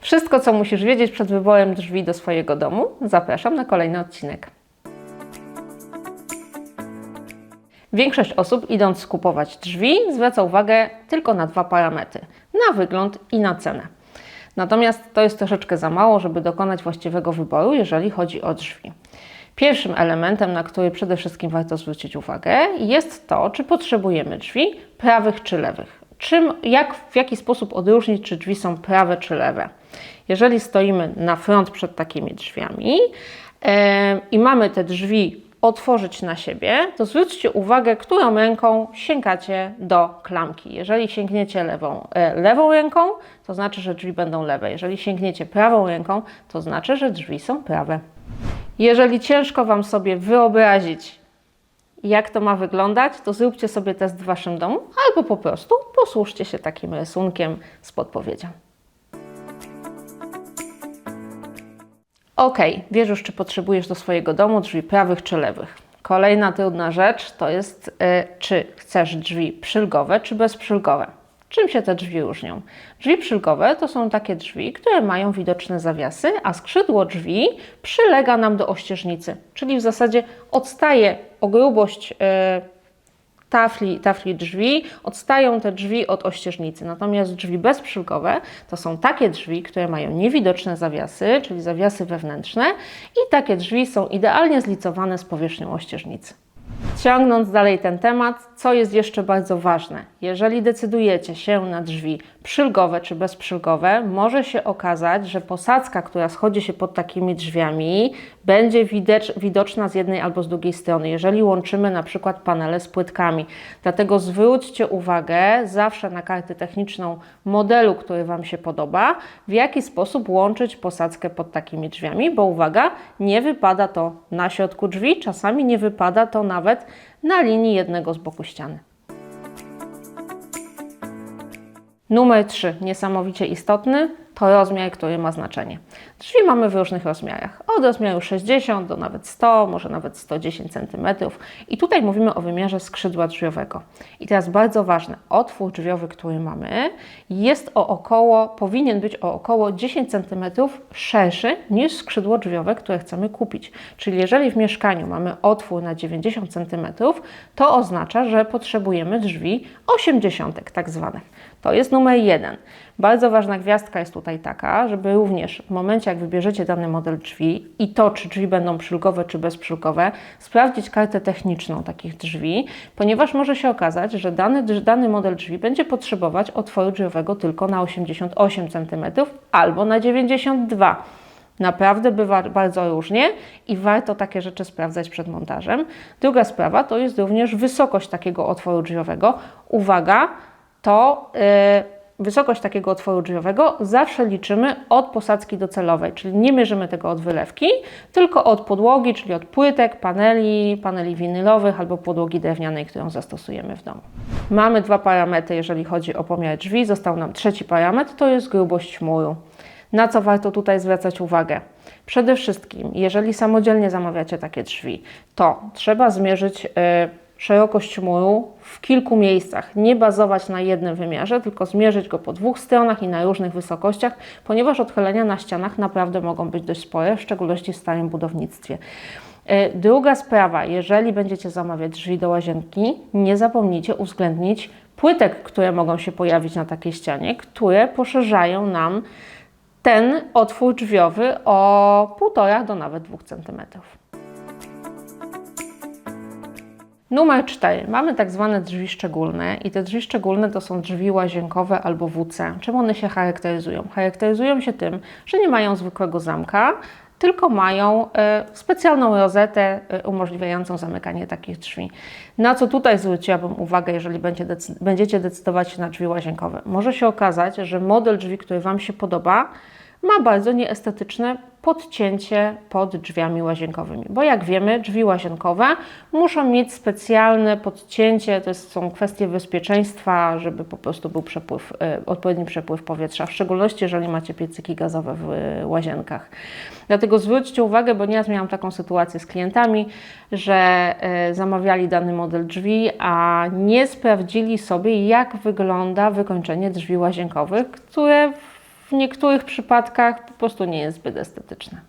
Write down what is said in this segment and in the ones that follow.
Wszystko, co musisz wiedzieć przed wyborem drzwi do swojego domu, zapraszam na kolejny odcinek. Większość osób, idąc kupować drzwi, zwraca uwagę tylko na dwa parametry: na wygląd i na cenę. Natomiast to jest troszeczkę za mało, żeby dokonać właściwego wyboru, jeżeli chodzi o drzwi. Pierwszym elementem, na który przede wszystkim warto zwrócić uwagę, jest to, czy potrzebujemy drzwi prawych czy lewych. Czym, jak, w jaki sposób odróżnić, czy drzwi są prawe czy lewe. Jeżeli stoimy na front przed takimi drzwiami i mamy te drzwi otworzyć na siebie, to zwróćcie uwagę, którą ręką sięgacie do klamki. Jeżeli sięgniecie lewą, e, lewą ręką, to znaczy, że drzwi będą lewe. Jeżeli sięgniecie prawą ręką, to znaczy, że drzwi są prawe. Jeżeli ciężko Wam sobie wyobrazić, jak to ma wyglądać, to zróbcie sobie test w Waszym domu albo po prostu posłużcie się takim rysunkiem z podpowiedzią. Ok, wiesz już, czy potrzebujesz do swojego domu drzwi prawych czy lewych. Kolejna trudna rzecz to jest, y, czy chcesz drzwi przylgowe czy bezprzylgowe. Czym się te drzwi różnią? Drzwi przylgowe to są takie drzwi, które mają widoczne zawiasy, a skrzydło drzwi przylega nam do ościeżnicy, czyli w zasadzie odstaje o grubość y, tafli, tafli drzwi, odstają te drzwi od ościeżnicy. Natomiast drzwi bezprzylgowe to są takie drzwi, które mają niewidoczne zawiasy, czyli zawiasy wewnętrzne i takie drzwi są idealnie zlicowane z powierzchnią ościeżnicy. Ciągnąc dalej ten temat, co jest jeszcze bardzo ważne, jeżeli decydujecie się na drzwi przylgowe czy bezprzylgowe, może się okazać, że posadzka, która schodzi się pod takimi drzwiami, będzie widoczna z jednej albo z drugiej strony, jeżeli łączymy na przykład panele z płytkami. Dlatego zwróćcie uwagę zawsze na kartę techniczną modelu, który Wam się podoba, w jaki sposób łączyć posadzkę pod takimi drzwiami, bo uwaga, nie wypada to na środku drzwi, czasami nie wypada to nawet na linii jednego z boku ściany. Numer 3, niesamowicie istotny, to rozmiar, który ma znaczenie. Drzwi mamy w różnych rozmiarach, od rozmiaru 60 do nawet 100, może nawet 110 cm. I tutaj mówimy o wymiarze skrzydła drzwiowego. I teraz bardzo ważne, otwór drzwiowy, który mamy, jest o około, powinien być o około 10 cm szerszy niż skrzydło drzwiowe, które chcemy kupić. Czyli jeżeli w mieszkaniu mamy otwór na 90 cm, to oznacza, że potrzebujemy drzwi 80 tak zwanych. To jest numer jeden. Bardzo ważna gwiazdka jest tutaj taka, żeby również w momencie, jak wybierzecie dany model drzwi i to, czy drzwi będą przylgowe, czy bezprzylgowe, sprawdzić kartę techniczną takich drzwi, ponieważ może się okazać, że dany, dany model drzwi będzie potrzebować otworu drzwiowego tylko na 88 cm albo na 92 Naprawdę bywa bardzo różnie i warto takie rzeczy sprawdzać przed montażem. Druga sprawa to jest również wysokość takiego otworu drzwiowego. Uwaga, to y, wysokość takiego otworu drzwiowego zawsze liczymy od posadzki docelowej, czyli nie mierzymy tego od wylewki, tylko od podłogi, czyli od płytek, paneli, paneli winylowych albo podłogi drewnianej, którą zastosujemy w domu. Mamy dwa parametry, jeżeli chodzi o pomiar drzwi. Został nam trzeci parametr, to jest grubość muru. Na co warto tutaj zwracać uwagę? Przede wszystkim, jeżeli samodzielnie zamawiacie takie drzwi, to trzeba zmierzyć y, szerokość muru w kilku miejscach, nie bazować na jednym wymiarze, tylko zmierzyć go po dwóch stronach i na różnych wysokościach, ponieważ odchylenia na ścianach naprawdę mogą być dość spore, w szczególności w starym budownictwie. E, druga sprawa, jeżeli będziecie zamawiać drzwi do łazienki, nie zapomnijcie uwzględnić płytek, które mogą się pojawić na takiej ścianie, które poszerzają nam ten otwór drzwiowy o 1,5 do nawet 2 cm. Numer 4. Mamy tak zwane drzwi szczególne i te drzwi szczególne to są drzwi łazienkowe albo WC. Czym one się charakteryzują? Charakteryzują się tym, że nie mają zwykłego zamka, tylko mają e, specjalną rozetę e, umożliwiającą zamykanie takich drzwi. Na co tutaj zwróciłabym uwagę, jeżeli będzie będziecie decydować się na drzwi łazienkowe? Może się okazać, że model drzwi, który Wam się podoba, ma bardzo nieestetyczne podcięcie pod drzwiami łazienkowymi. Bo jak wiemy, drzwi łazienkowe muszą mieć specjalne podcięcie, to są kwestie bezpieczeństwa, żeby po prostu był przepływ, e, odpowiedni przepływ powietrza, w szczególności jeżeli macie piecyki gazowe w e, łazienkach. Dlatego zwróćcie uwagę, bo nieraz miałam taką sytuację z klientami, że e, zamawiali dany model drzwi, a nie sprawdzili sobie, jak wygląda wykończenie drzwi łazienkowych, które w niektórych przypadkach po prostu nie jest zbyt estetyczne.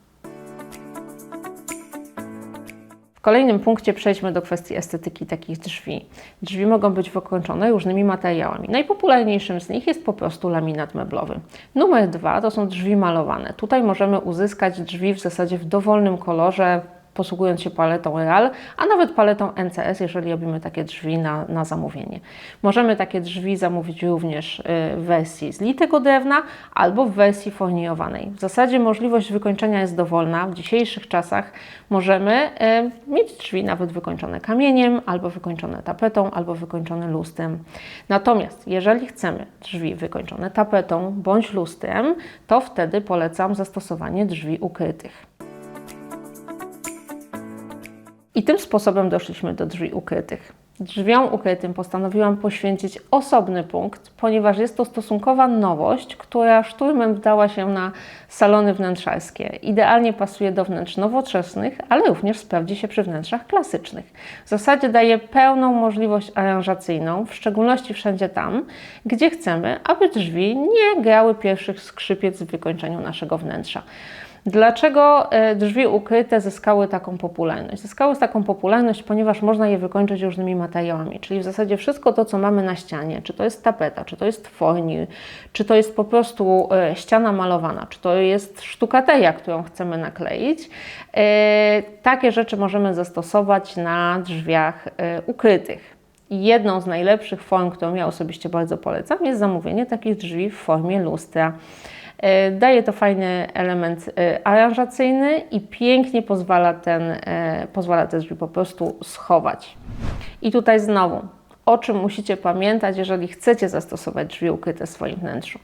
W kolejnym punkcie przejdźmy do kwestii estetyki takich drzwi. Drzwi mogą być wykończone różnymi materiałami. Najpopularniejszym z nich jest po prostu laminat meblowy. Numer dwa to są drzwi malowane. Tutaj możemy uzyskać drzwi w zasadzie w dowolnym kolorze, posługując się paletą RAL, a nawet paletą NCS, jeżeli robimy takie drzwi na, na zamówienie. Możemy takie drzwi zamówić również y, w wersji z litego drewna albo w wersji forniowanej. W zasadzie możliwość wykończenia jest dowolna. W dzisiejszych czasach możemy y, mieć drzwi nawet wykończone kamieniem, albo wykończone tapetą, albo wykończone lustrem. Natomiast jeżeli chcemy drzwi wykończone tapetą bądź lustrem, to wtedy polecam zastosowanie drzwi ukrytych. I tym sposobem doszliśmy do drzwi ukrytych. Drzwiom ukrytym postanowiłam poświęcić osobny punkt, ponieważ jest to stosunkowa nowość, która szturmem wdała się na salony wnętrzarskie. Idealnie pasuje do wnętrz nowoczesnych, ale również sprawdzi się przy wnętrzach klasycznych. W zasadzie daje pełną możliwość aranżacyjną, w szczególności wszędzie tam, gdzie chcemy, aby drzwi nie grały pierwszych skrzypiec w wykończeniu naszego wnętrza. Dlaczego e, drzwi ukryte zyskały taką popularność? Zyskały taką popularność, ponieważ można je wykończyć różnymi materiałami, czyli w zasadzie wszystko to, co mamy na ścianie, czy to jest tapeta, czy to jest fornil, czy to jest po prostu e, ściana malowana, czy to jest sztukateria, którą chcemy nakleić, e, takie rzeczy możemy zastosować na drzwiach ukrytych. Jedną z najlepszych form, którą ja osobiście bardzo polecam, jest zamówienie takich drzwi w formie lustra. E, daje to fajny element e, aranżacyjny i pięknie pozwala, ten, e, pozwala te drzwi po prostu schować. I tutaj znowu, o czym musicie pamiętać, jeżeli chcecie zastosować drzwi ukryte w swoim wnętrzu.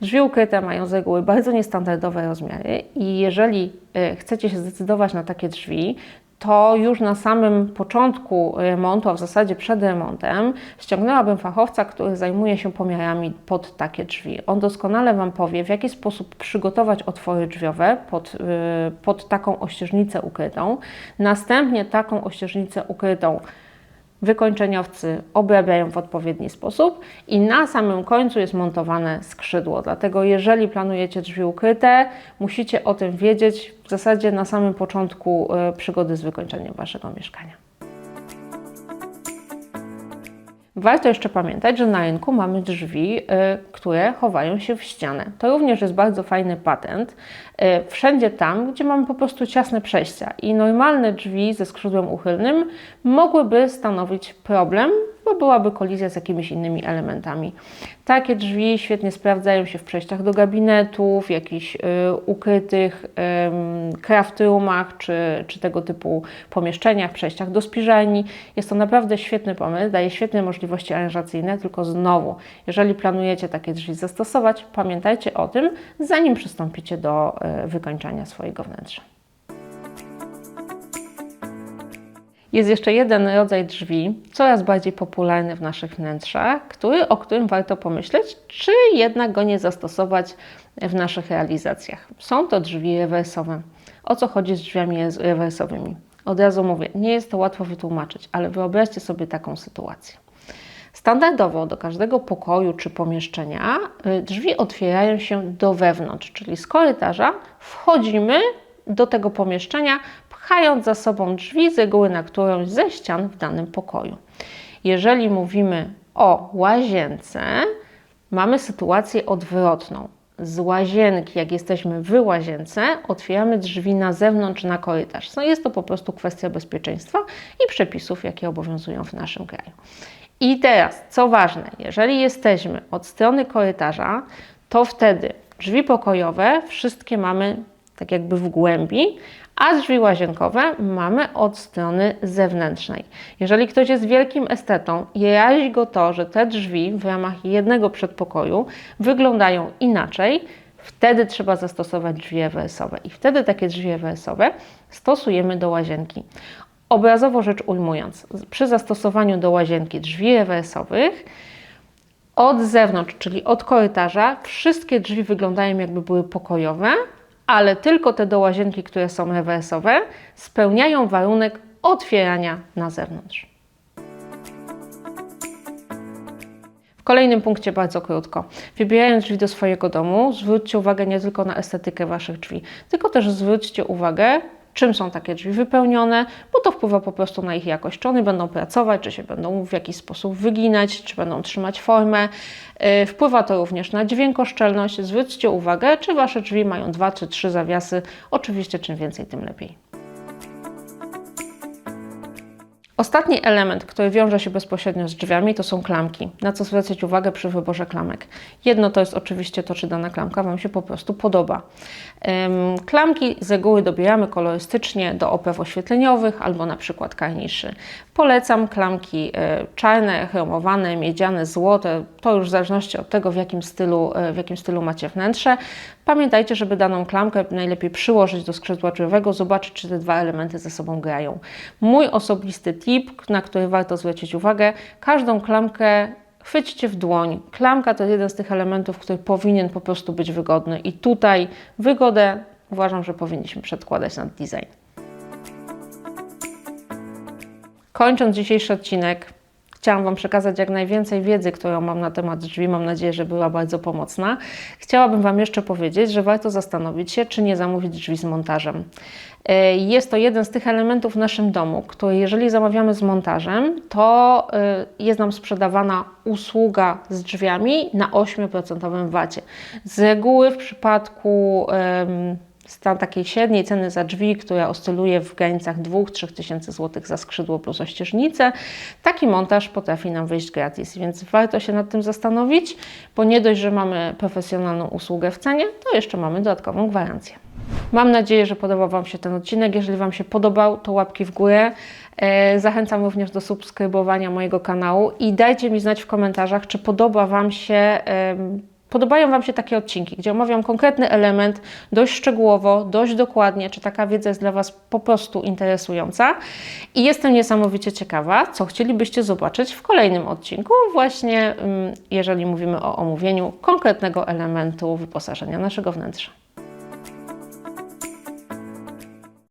Drzwi ukryte mają z reguły bardzo niestandardowe rozmiary i jeżeli chcecie się zdecydować na takie drzwi, to już na samym początku remontu, a w zasadzie przed remontem, ściągnęłabym fachowca, który zajmuje się pomiarami pod takie drzwi. On doskonale Wam powie, w jaki sposób przygotować otwory drzwiowe pod, y, pod taką ościeżnicę ukrytą. Następnie taką ościeżnicę ukrytą wykończeniowcy obrabiają w odpowiedni sposób i na samym końcu jest montowane skrzydło. Dlatego jeżeli planujecie drzwi ukryte, musicie o tym wiedzieć w zasadzie na samym początku e, przygody z wykończeniem Waszego mieszkania. Warto jeszcze pamiętać, że na rynku mamy drzwi, y, które chowają się w ścianę. To również jest bardzo fajny patent. Y, wszędzie tam, gdzie mamy po prostu ciasne przejścia i normalne drzwi ze skrzydłem uchylnym mogłyby stanowić problem, bo byłaby kolizja z jakimiś innymi elementami. Takie drzwi świetnie sprawdzają się w przejściach do gabinetów, jakichś y, ukrytych y, craft roomach, czy, czy tego typu pomieszczeniach, przejściach do spiżalni. Jest to naprawdę świetny pomysł, daje świetne możliwości aranżacyjne, tylko znowu, jeżeli planujecie takie drzwi zastosować, pamiętajcie o tym, zanim przystąpicie do y, wykończania swojego wnętrza. Jest jeszcze jeden rodzaj drzwi, coraz bardziej popularny w naszych wnętrzach, który, o którym warto pomyśleć, czy jednak go nie zastosować w naszych realizacjach. Są to drzwi rewersowe. O co chodzi z drzwiami rewersowymi? Od razu mówię, nie jest to łatwo wytłumaczyć, ale wyobraźcie sobie taką sytuację. Standardowo do każdego pokoju czy pomieszczenia y, drzwi otwierają się do wewnątrz, czyli z korytarza wchodzimy do tego pomieszczenia pchając za sobą drzwi z reguły na którąś ze ścian w danym pokoju. Jeżeli mówimy o łazience, mamy sytuację odwrotną. Z łazienki, jak jesteśmy w łazience, otwieramy drzwi na zewnątrz, na korytarz. No jest to po prostu kwestia bezpieczeństwa i przepisów, jakie obowiązują w naszym kraju. I teraz, co ważne, jeżeli jesteśmy od strony korytarza, to wtedy drzwi pokojowe wszystkie mamy tak jakby w głębi, a drzwi łazienkowe mamy od strony zewnętrznej. Jeżeli ktoś jest wielkim estetą i razi go to, że te drzwi w ramach jednego przedpokoju wyglądają inaczej, wtedy trzeba zastosować drzwi EWS-owe i wtedy takie drzwi EWS-owe stosujemy do łazienki. Obrazowo rzecz ujmując, przy zastosowaniu do łazienki drzwi EWS-owych od zewnątrz, czyli od korytarza, wszystkie drzwi wyglądają jakby były pokojowe, ale tylko te do łazienki, które są rewersowe, spełniają warunek otwierania na zewnątrz. W kolejnym punkcie bardzo krótko. Wybierając drzwi do swojego domu, zwróćcie uwagę nie tylko na estetykę Waszych drzwi, tylko też zwróćcie uwagę, czym są takie drzwi wypełnione, bo to wpływa po prostu na ich jakość. Czy one będą pracować, czy się będą w jakiś sposób wyginać, czy będą trzymać formę. Yy, Wpływa to również na dźwiękoszczelność. Zwróćcie uwagę, czy Wasze drzwi mają dwa czy trzy zawiasy. Oczywiście czym więcej, tym lepiej. Ostatni element, który wiąże się bezpośrednio z drzwiami, to są klamki. Na co zwracać uwagę przy wyborze klamek? Jedno to jest oczywiście to, czy dana klamka Wam się po prostu podoba. Klamki z reguły dobieramy kolorystycznie do opew oświetleniowych albo na przykład karniszy. Polecam klamki y, czarne, chromowane, miedziane, złote. To już w zależności od tego, w jakim stylu, y, w jakim stylu macie wnętrze. Pamiętajcie, żeby daną klamkę najlepiej przyłożyć do skrzydła drzwiowego, zobaczyć, czy te dwa elementy ze sobą grają. Mój osobisty tip, na który warto zwrócić uwagę, każdą klamkę chwyćcie w dłoń. Klamka to jeden z tych elementów, który powinien po prostu być wygodny i tutaj wygodę uważam, że powinniśmy przedkładać nad design. Kończąc dzisiejszy odcinek, chciałam Wam przekazać jak najwięcej wiedzy, którą mam na temat drzwi. Mam nadzieję, że była bardzo pomocna. Chciałabym Wam jeszcze powiedzieć, że warto zastanowić się, czy nie zamówić drzwi z montażem. E, Jest to jeden z tych elementów w naszym domu, który jeżeli zamawiamy z montażem, to e, jest nam sprzedawana usługa z drzwiami na 8% wacie. Z reguły w przypadku stan takiej średniej ceny za drzwi, która oscyluje w granicach 2-3 tysięcy złotych za skrzydło plus ościeżnicę, taki montaż potrafi nam wyjść gratis, więc warto się nad tym zastanowić, bo nie dość, że mamy profesjonalną usługę w cenie, to jeszcze mamy dodatkową gwarancję. Mam nadzieję, że podobał Wam się ten odcinek. Jeżeli Wam się podobał, to łapki w górę. E, Zachęcam również do subskrybowania mojego kanału i dajcie mi znać w komentarzach, czy podoba Wam się. Podobają Wam się takie odcinki, gdzie omawiam konkretny element dość szczegółowo, dość dokładnie, czy taka wiedza jest dla Was po prostu interesująca. I jestem niesamowicie ciekawa, co chcielibyście zobaczyć w kolejnym odcinku, właśnie ym, jeżeli mówimy o omówieniu konkretnego elementu wyposażenia naszego wnętrza.